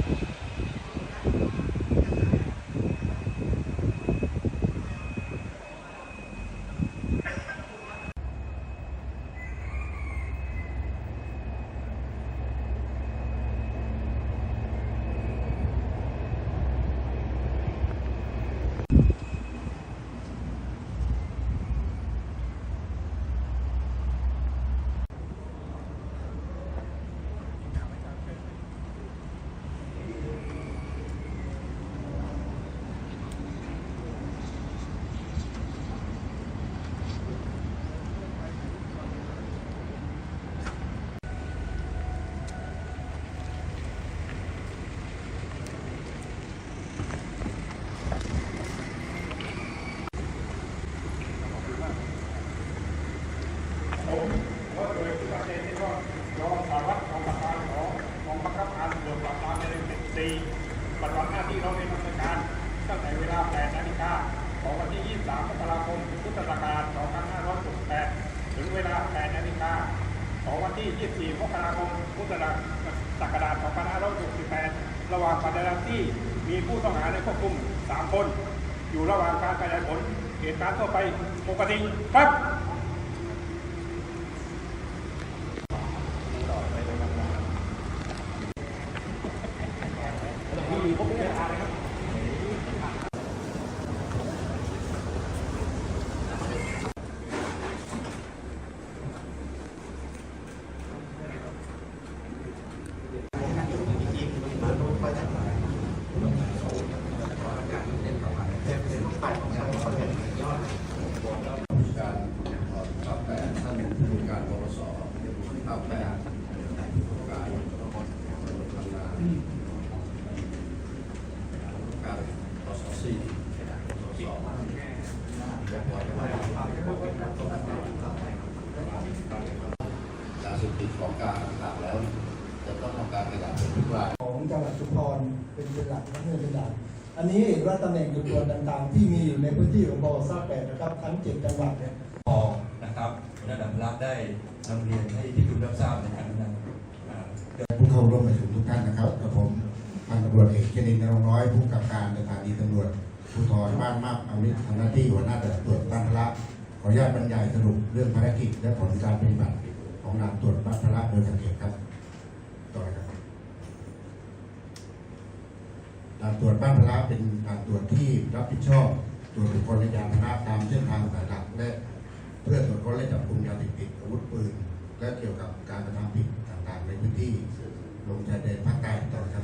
you ของวันที่ 23 มกราคม พุทธศักราช 2568 ถึงเวลา 8 นาฬิกาของวันที่ 24 มกราคม พุทธศักราช 2568 ระหว่างปฏิบัตินที่มีผู้ต้องหาในควบคุม 3 คน อยู่ระหว่างการขยายผลเหตุการณ์ทั่วไปปกติครับผู้จัดการภาคแปดท่านผู้การปปส ภาแปดการทำงานการปสสี่ปสยาเสพติดของการต่างแล้ว จะต้องทำการขยายผลทุกรายของจังหวัดชุพรเป็นเป็นหลักและเป็นเป็นหลัก อันนี้เห็นว่าตำแหน่งจุดตรวจต่างๆ ที่มีอยู่ในพื้นที่ของบทราบแปดนะครับ ทั้งเจ็ดจังหวัดเนี่ยพอนะครับระดับรับได้นำเรียนให้ที่คุณรับทราบในการนำอ่าผู้เข้าร่วมประชุมทุกท่านนะครับกับผมพันตำรวจเอกเจนินนรงน้อยผู้กำกับการสถานีตำรวจภูธรบ้านมาบอวิททำหน้าที่หัวหน้าด่านตรวจบ้านพระขออนุญาตบรรยายสรุปเรื่องภารกิจและผลการปฏิบัติของด่านตรวจบ้านพระโดยสังเกตครับต่อเลยครับ ด่านตรวจบ้านพระเป็นด่านตรวจที่รับผิดชอบตรวจบุคคลและยานพาหนะตามเส้นทางสายหลักและเพื่อตรวจค้นและจับกลุ่มยาเสพติดอาวุธปืนและเกี่ยวกับการกระทำผิดต่างๆในพื้นที่ลงชายแดนภาคใต้ต่อครับ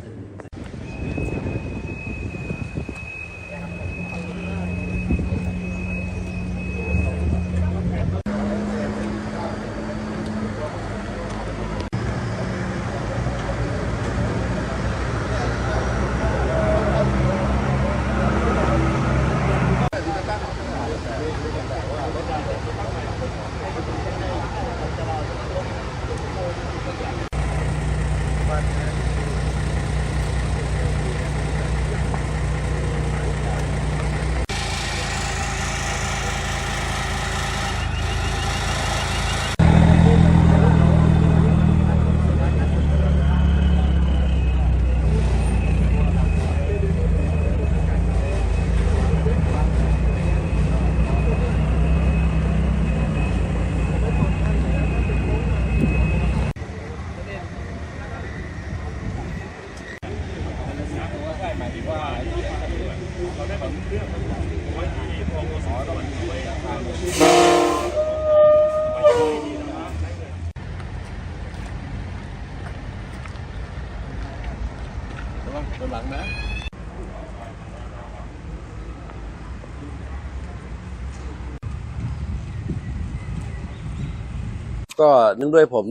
ก็เนื่องด้วยผม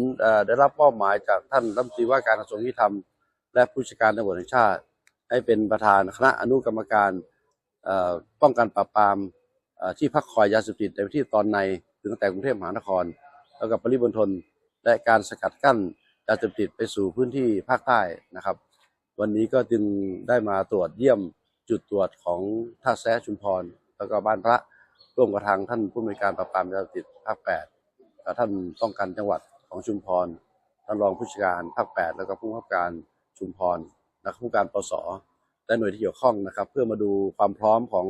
ได้รับมอบหมายจากท่านรัฐมนตรีว่าการกระทรวงยุติธรรม และผู้จัดการตำรวจแห่งชาติ ให้เป็นประธานคณะอนุกรรมการ ป้องกันปราบปรามที่พักคอยยาเสพติดในพื้นที่ตอนในถึงตั้งแต่กรุงเทพมหานคร แล้วก็ปริมณฑลและการสกัดกั้นยาเสพติดไปสู่พื้นที่ภาคใต้นะครับ วันนี้ก็จึงได้มาตรวจเยี่ยมจุดตรวจของท่าแซชุมพร แล้วก็บ้านพระร่วมกับทางท่านผู้อำนวยการปราบปรามยาเสพติดภาคแปดกับท่านป้องกันจังหวัดของชุมพรท่านรองผู้จัดการภาคแปดแล้วก็ผู้บังคับการชุมพรนะผู้การปส และหน่วยที่เกี่ยวข้องนะครับ เพื่อมาดูความพร้อมของ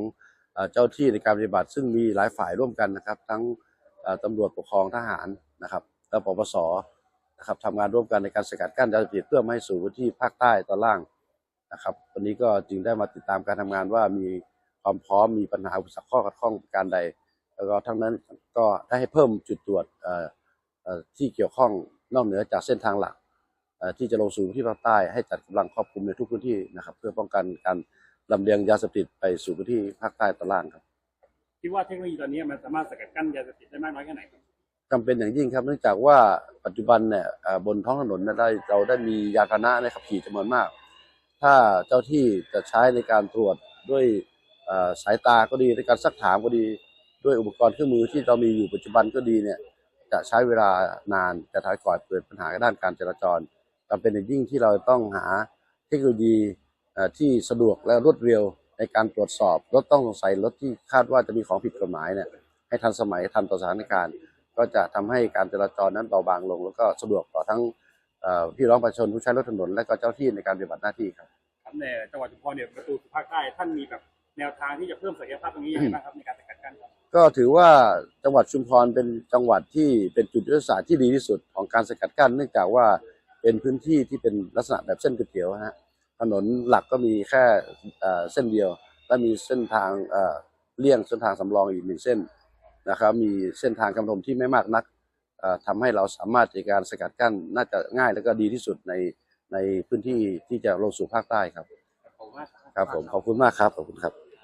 เจ้าที่ในการปฏิบัติ ซึ่งมีหลายฝ่ายร่วมกันนะครับ ทั้งตำรวจปกครองทหารนะครับและปปสนะครับทำงานร่วมกันในการสกัดกั้นยาเสพติดเพื่อไม่ให้สู่พื้นที่ภาคใต้ตอนล่างนะครับวันนี้ก็จึงได้มาติดตามการทำงานว่ามีความพร้อมมีปัญหาอุปสรรคข้อขัดข้องการใด แล้วก็ทั้งนั้นก็ได้ให้เพิ่มจุดตรวจที่เกี่ยวข้องนอกเหนือจากเส้นทางหลัก ที่จะลงสู่พื้นที่ภาคใต้ให้จัดกำลังครอบคลุมในทุกพื้นที่นะครับ เพื่อป้องกันการลำเลียงยาเสพติดไปสู่พื้นที่ภาคใต้ตอนล่างครับคิดว่าเทคโนโลยีตอนนี้มันสามารถสกัดกั้นยาเสพติดได้มากน้อยแค่ไหนครับจำเป็นอย่างยิ่งครับเนื่องจากว่าปัจจุบันเนี่ยเอ่อบนท้องถนนเนี่ยได้เราได้มียานพาหนะในขับขี่จำนวนมาก ถ้าเจ้าที่จะใช้ในการตรวจด้วยเอ่อสายตาก็ดีในการซักถามก็ดีด้วยอุปกรณ์เครื่องมือที่เรามีอยู่ปัจจุบันก็ดีเนี่ยจะใช้เวลานานจะทำให้ก่อเกิดปัญหาด้านการจราจร จำเป็นอย่างยิ่งที่เราต้องหาเทคโนโลยีเอ่อที่สะดวกและรวดเร็วในการตรวจสอบรถต้องสงสัยรถที่คาดว่าจะมีของผิดกฎหมายเนี่ยให้ทันสมัยทันต่อสถานการณ์ ก็จะทำให้การจราจรนั้นเบาบางลง แล้วก็สะดวกต่อทั้งเอ่อพี่น้องประชาชนผู้ใช้รถถนนและก็เจ้าที่ในการปฏิบัติหน้าที่ครับครับในจังหวัดชุมพรเนี่ยประตูสู่ภาคใต้ท่านมีแบบแนวทางที่จะเพิ่มศักยภาพตรงนี้ยังไงบ้างครับในการสกัดกั้นครับก็ถือว่าจังหวัดชุมพรเป็นจังหวัดที่เป็นจุดยุทธศาสตร์ที่ดีที่สุดของการสกัดกั้นเนื่องจากว่า เป็นพื้นที่ที่เป็นลักษณะแบบเส้นก๋วยเตี๋ยวฮะถนนหลักก็มีแค่เอ่อเส้นเดียว และมีเส้นทางเอ่อเลี่ยงเส้นทางสำรองอีกหนึ่งเส้นนะครับ มีเส้นทางกำมที่ไม่มากนักเอ่อทำให้เราสามารถในการสกัดกั้นน่าจะง่ายและก็ดีที่สุดในในพื้นที่ที่จะลงสู่ภาคใต้ครับขอบคุณมากครับครับผมขอบคุณมากครับขอบคุณครับ